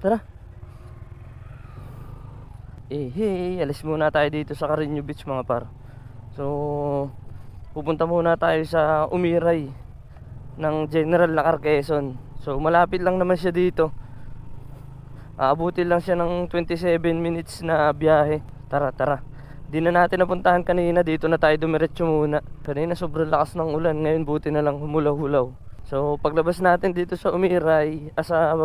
Tara. Eh, hey, alis muna tayo dito sa Carino Beach mga par. So, pupunta muna tayo sa Umiray ng General Lacar Quezon. So, malapit lang naman siya dito. Aabutin lang siya ng 27 minutes na biyahe. Tara, tara. Di na natin napuntahan kanina. Dito na tayo dumiretso muna. Kanina sobrang lakas ng ulan. Ngayon buti na lang humulaw-hulaw. So, paglabas natin dito sa Umiray, asa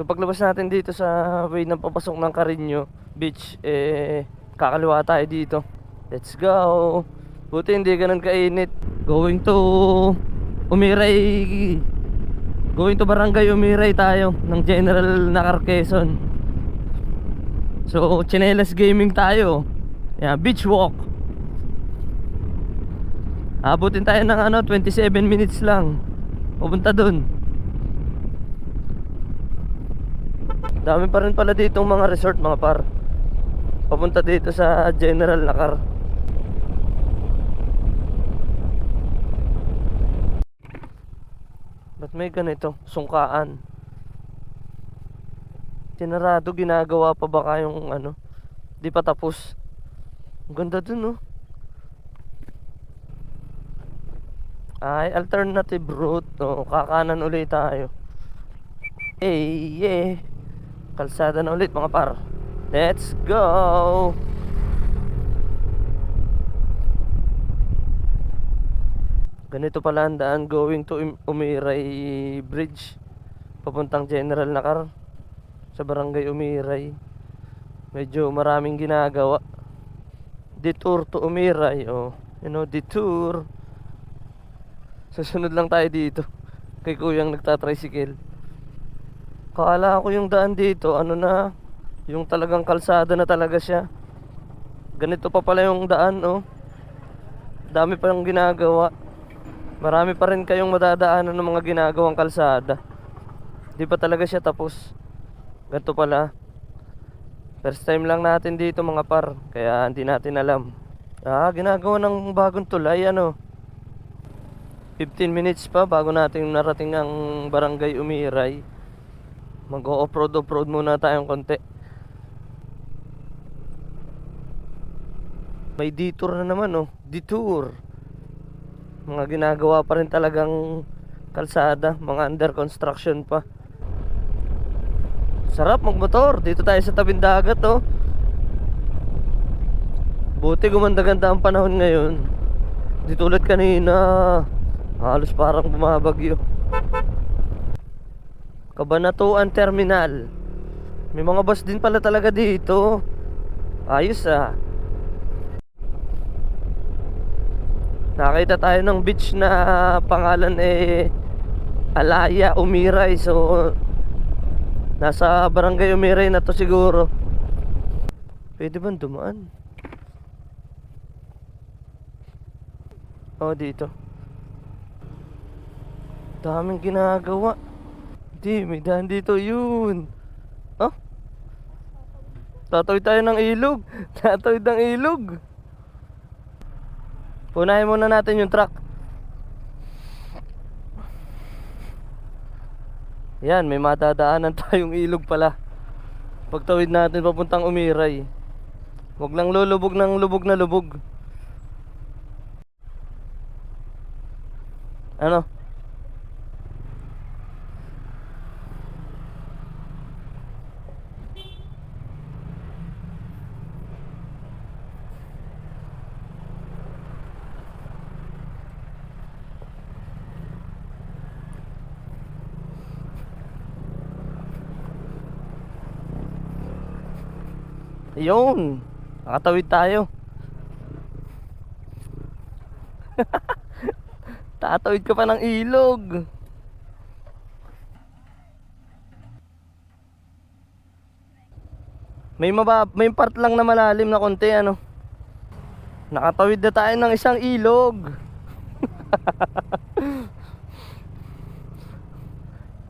So, paglabas natin dito sa way ng papasok ng Carino Beach, eh, kakaliwa tayo dito. Let's go! Buti hindi ganun kainit. Going to Umiray Going to Barangay Umiray tayo ng General Nakar Quezon. So, Chinelas Gaming tayo. Yeah, beach walk. Abutin tayo ng ano, 27 minutes lang. Pupunta dun. Dami pa rin pala ditong mga resort mga par. Papunta dito sa General Nakar. Ba't may ganito? Sungkaan. Tinarado, ginagawa pa ba kayong ano? Di pa tapos. Ang ganda dun, no? Ay, alternative route. No? Kakanan ulit tayo. Hey, yeah. Kalsada na ulit, mga par. Let's go! Ganito pala ang daan going to Umiray Bridge. Papuntang General Nakar. Sa barangay Umiray. Medyo maraming ginagawa. Detour to Umiray. Oh, you know, detour. Susunod lang tayo dito. Kay kuyang nagtatricycle. Kala ko yung daan dito, ano na, yung talagang kalsada na talaga siya. Ganito pa pala yung daan, oh. Dami pa yung ginagawa. Marami pa rin kayong madadaanan ng mga ginagawang kalsada. Di pa talaga siya tapos. Ganito pala. First time lang natin dito mga par, kaya hindi natin alam. Ah, ginagawa ng bagong tulay, ano. 15 minutes pa bago natin narating ang barangay Umiray. Mag-off-road off-road muna tayong konti. May detour na naman oh, detour. Mga ginagawa pa rin talagang kalsada, mga under construction pa. Sarap magmotor. Dito tayo sa tabing dagat oh. Buti gumanda-ganda ang panahon ngayon. Di tulad kanina. Halos parang bumabagyo. Kabanatuan Terminal. May mga bus din pala talaga dito. Ayos ah. Nakita tayo ng beach na pangalan eh Alaya Umiray. So nasa barangay Umiray na to siguro. Pwede ba dumaan? Oh, dito. Daming ginagawa. Di, may daan dito yun. Oh? Tatawid tayo ng ilog. Tatawid ng ilog. Punahin muna natin yung truck. Yan, may matadaanan tayong ilog pala. Pagtawid natin papuntang Umiray. Huwag lang lulubog ng lubog na lubog. Ano? Yun. Nakatawid tayo. Tatawid ka pa ng ilog. May maba, may part lang na malalim na konti ano. Nakatawid na tayo ng isang ilog.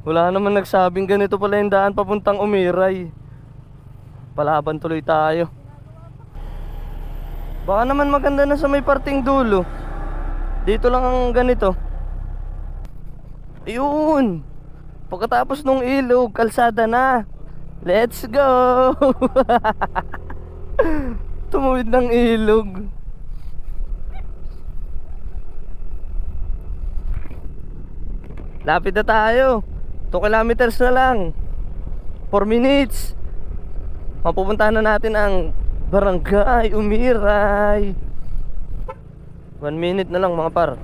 Wala naman nagsabing ganito pala yung daan papuntang Umiray. Palaban tuloy tayo. Baka naman maganda na sa may parting dulo. Dito lang ang ganito. Ayun. Pagkatapos nung ilog, kalsada na. Let's go! Tumuwid ng ilog. Lapit na tayo. 2 kilometers na lang. 4 minutes. Mapupuntahan na natin ang Barangay Umiray. 1 minute na lang mga par.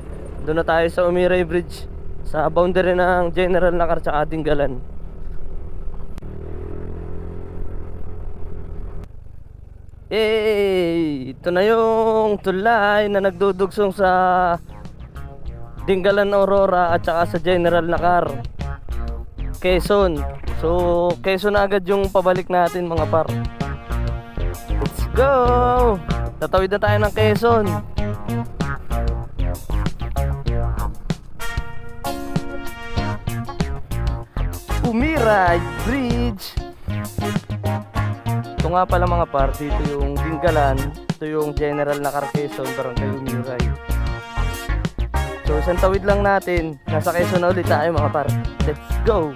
Doon na tayo sa Umiray Bridge. Sa boundary ng General Nakar tsaka Dinggalan. Eh, ito na yung tulay na nagdudugsong sa Dinggalan Aurora at saka sa General Nakar. Quezon. So, Quezon na agad yung pabalik natin mga par. Let's go! Tatawid na tayo ng Quezon. Umiray Bridge. Ito nga pala mga par, dito yung Dinggalan, ito yung General na Quezon, Barangay Umiray. So, isang tawid lang natin, nasa Quezon na ulit tayo mga par. Let's go!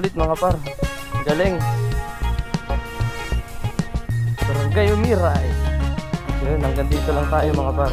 Ulit mga par. Galing. Barangay Umiray. Yun, hanggang dito lang tayo mga par.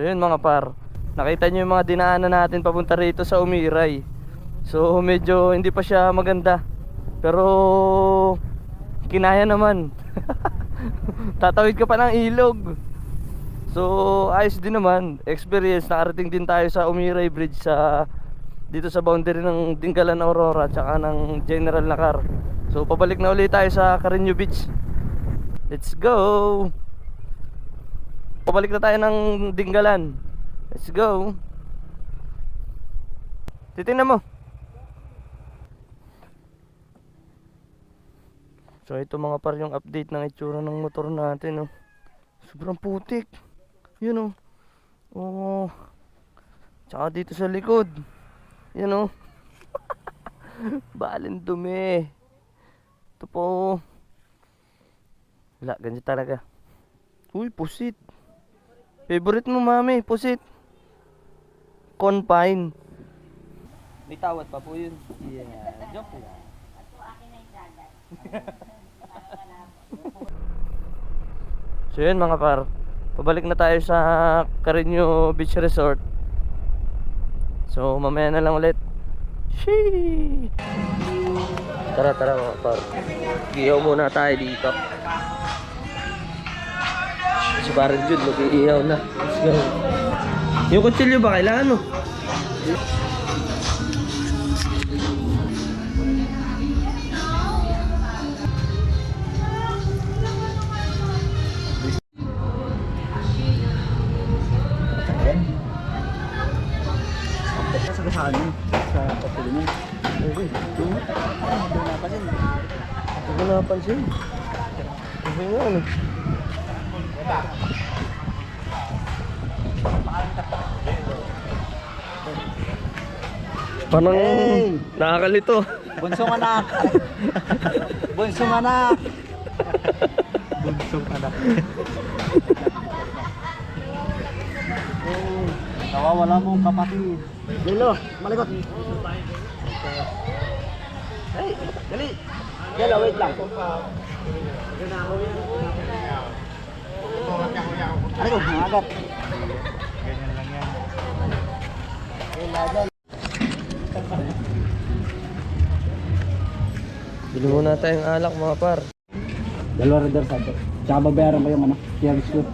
So yun mga par, nakita nyo yung mga dinaanan natin papunta rito sa Umiray. So medyo hindi pa siya maganda. Pero kinaya naman. Tatawid ka pa ng ilog. So ayos din naman, experience. Nakarating din tayo sa Umiray Bridge sa dito sa boundary ng Dingalan Aurora tsaka ng General Nakar. So pabalik na ulit tayo sa Carino Beach. Let's go! Pabalik na tayo ng Dinggalan. Let's go. Titingnan mo. So ito mga par yung update ng itsura ng motor natin oh. Sobrang putik. Yun oh. Oo. Tsaka dito sa likod. Yun oh. Balin dumi. Ito po. Wala, ganyan talaga. Uy, pusit. Favorite mo, mami, pusit. Confine. May tawad pa po yun. Yeah, joke lang. so yun mga par, pabalik na tayo sa Carino Beach Resort. So mamaya na lang ulit. Shee! Tara tara mga par. Giyaw muna tayo dito. Si parang Jude, mag-iihaw na. Let's go. Yung kutsilyo ba kailangan mo? Sa yun? Sa patuloy mo? Okay. Doon napasin. Hindi ko napansin. Kasi nga ano. Parang Hey! nakakalito. Bunsong anak! Bunsong anak! Bunsong anak. oh, nawawala mong kapatid. Lilo, malikot. Hey, dali. Lilo, wait lang. Ano ko, hangat. Ganyan lang yan. Bili muna tayong alak mga par. Dalawa rin sa ato. Tsaka babayaran ko yung ano, service ko.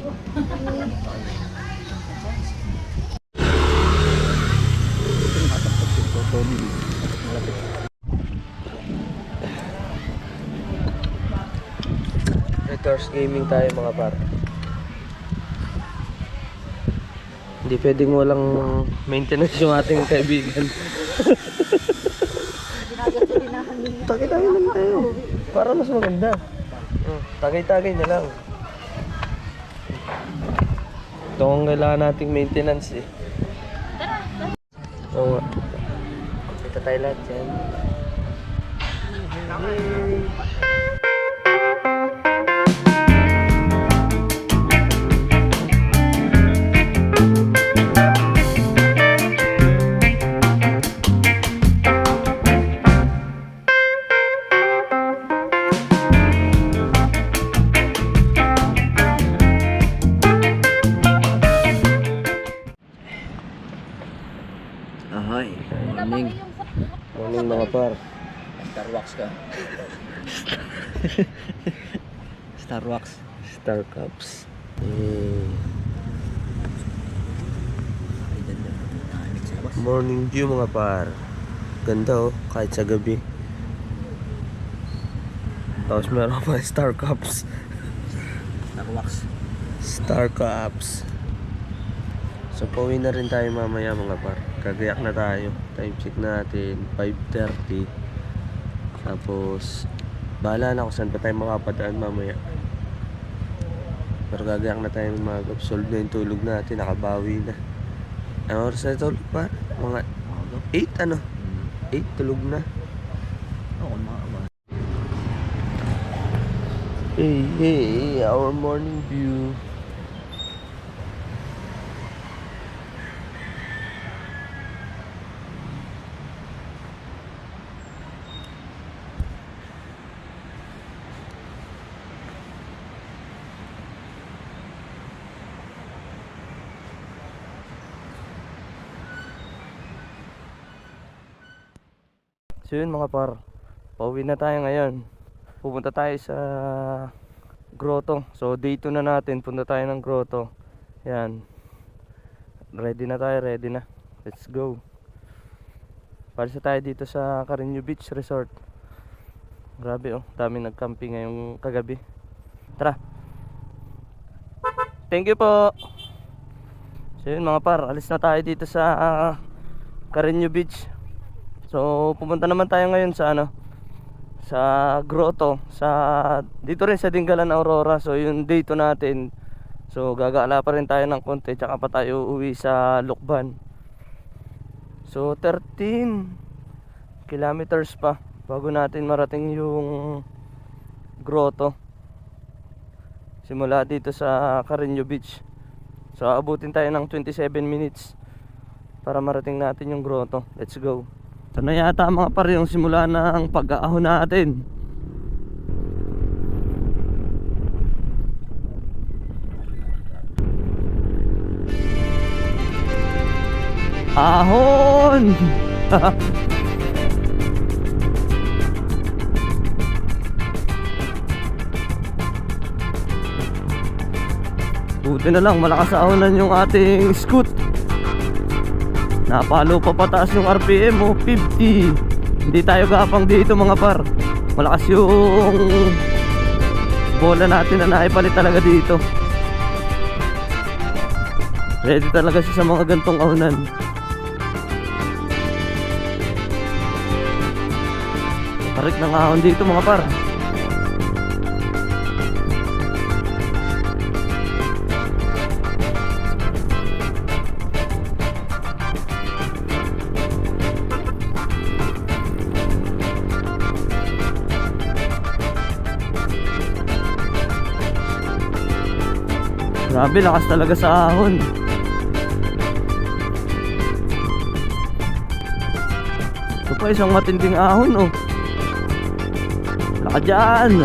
Retorts gaming tayo mga par. Hindi pwedeng walang maintenance yung ating kaibigan. Tagay-tagay lang tayo. Para mas maganda. Hmm, Tagay-tagay na lang. Ito ang kailangan nating maintenance eh. Oo nga. Kita tayo lahat yan. Ahoy. Morning view mga par. Ganda oh, kahit sa gabi. Tapos meron pa Star Cups. Starwax. Star Cups. So pauwi na rin tayo mamaya mga par. Kagayak na tayo. Time check natin 5.30. Tapos bahala na kung saan pa tayo makapadaan mamaya. Pero gagayak na tayo mga Solve na yung tulog natin. Nakabawi na. Ang oras na tulog pa? Mga 8 ano? 8 tulog na. Oo, mga. Hey, hey, our morning view. So yun mga par, pauwi na tayo ngayon. Pupunta tayo sa grotto. So 2 na natin, punta tayo ng grotto. Yan. Ready na tayo, ready na. Let's go. Palisa tayo dito sa Carino Beach Resort. Grabe oh, dami nag-camping ngayong kagabi. Tara. Thank you po. So yun mga par, alis na tayo dito sa uh, Carino Beach. So pumunta naman tayo ngayon sa ano sa grotto sa dito rin sa Dingalan Aurora. So yung day 2 natin. So gagala pa rin tayo ng konti tsaka pa tayo uwi sa Lukban. So 13 kilometers pa bago natin marating yung grotto. Simula dito sa Carino Beach. So abutin tayo ng 27 minutes para marating natin yung grotto. Let's go. Ito na yata mga pare yung simula ng pag-aahon natin. Ahon! Buti na lang, malakas ahonan yung ating scoot. Napalo pa pataas yung RPM mo, 50. Hindi tayo gapang dito mga par. Malakas yung bola natin na naipalit talaga dito. Ready talaga siya sa mga gantong ahonan. Tarik ng ahon dito mga par. Grabe, lakas talaga sa ahon. Ito pa isang matinding ahon, oh. Laka dyan.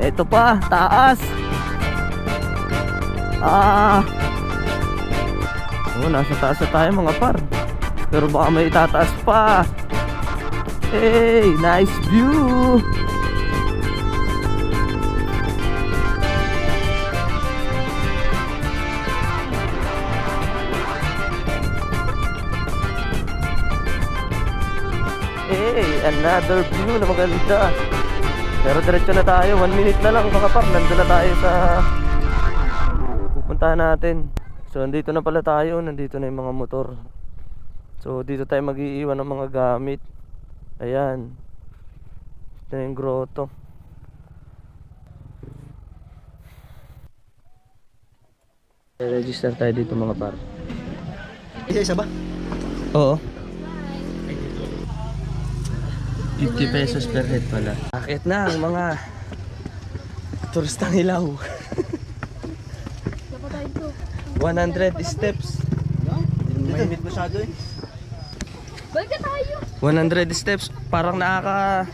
Ito pa, taas. Ah. Oh, nasa taas na tayo mga par. Pero baka may itataas pa. Hey, nice view. Another view na maganda. Pero diretso na tayo, one minute na lang mga par, nandun na tayo sa pupuntahan natin. So nandito na pala tayo, nandito na yung mga motor. So dito tayo mag-iiwan ng mga gamit. Ayan. Ito na yung grotto. Register tayo dito mga par. Isa-isa ba? Oo. 50 pesos per head pala. Akit na ang mga turistang ilaw. 100 steps. Mainit masyado eh. Balik na tayo. 100 steps. Parang nakaka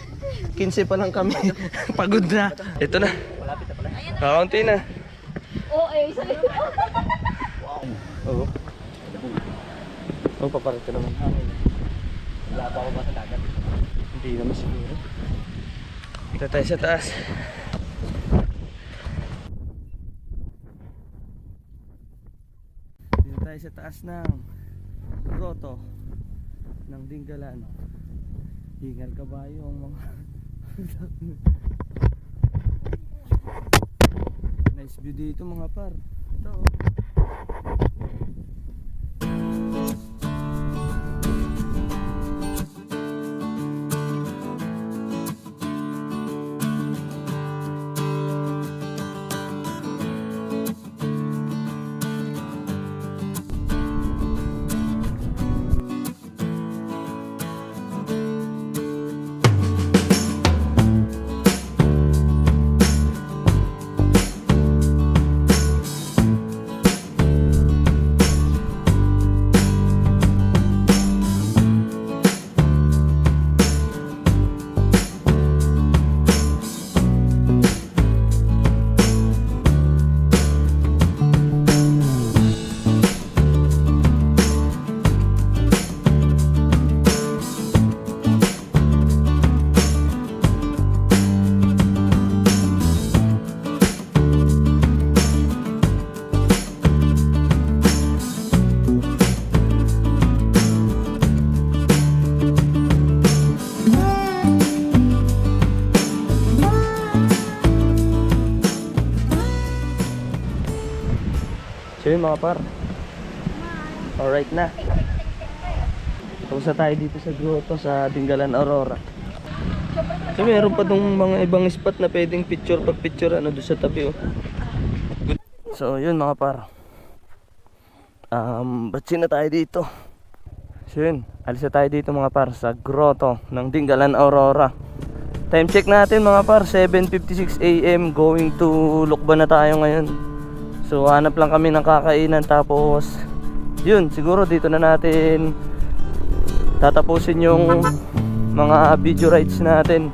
15 pa lang kami. Pagod na. Ito na. Kakaunti na. Oo, eh, isa Oo. Oh, paparito naman. Wala pa ako ba sa dagat? Hindi naman siguro. Ito tayo sa taas. Dito tayo sa taas ng grotto ng Dinggalan. Hingal kabayo ang mga Nice view dito mga par. Ito oh. Mga par. Alright na. Tapos na tayo dito sa grotto sa Dinggalan Aurora. So meron pa tong mga ibang spot na pwedeng picture pag picture ano doon sa tabi oh. So yun mga par. Um, batsin na tayo dito. So yun, alis na tayo dito mga par sa grotto ng Dinggalan Aurora. Time check natin mga par, 7.56 AM going to Lukban na tayo ngayon. So hanap lang kami ng kakainan tapos yun siguro dito na natin tatapusin yung mga video rides natin.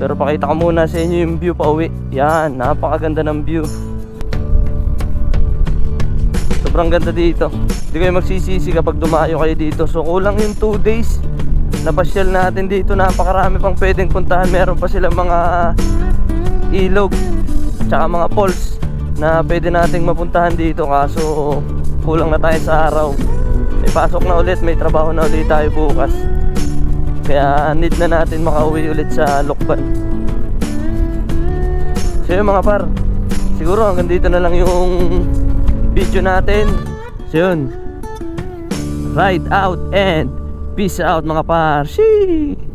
Pero pakita ko muna sa inyo yung view pa uwi. Yan, napakaganda ng view. Sobrang ganda dito. Hindi kayo magsisisi kapag dumayo kayo dito. So kulang yung 2 days. Napasyal natin dito. Napakarami pang pwedeng puntahan. Meron pa silang mga ilog. Tsaka mga falls na pwede nating mapuntahan dito. Kaso kulang na tayo sa araw. May pasok na ulit. May trabaho na ulit tayo bukas. Kaya need na natin makauwi ulit sa Lokban. So yun mga par. Siguro hanggang dito na lang yung video natin. So yun. Ride out and peace out mga par. Sheesh!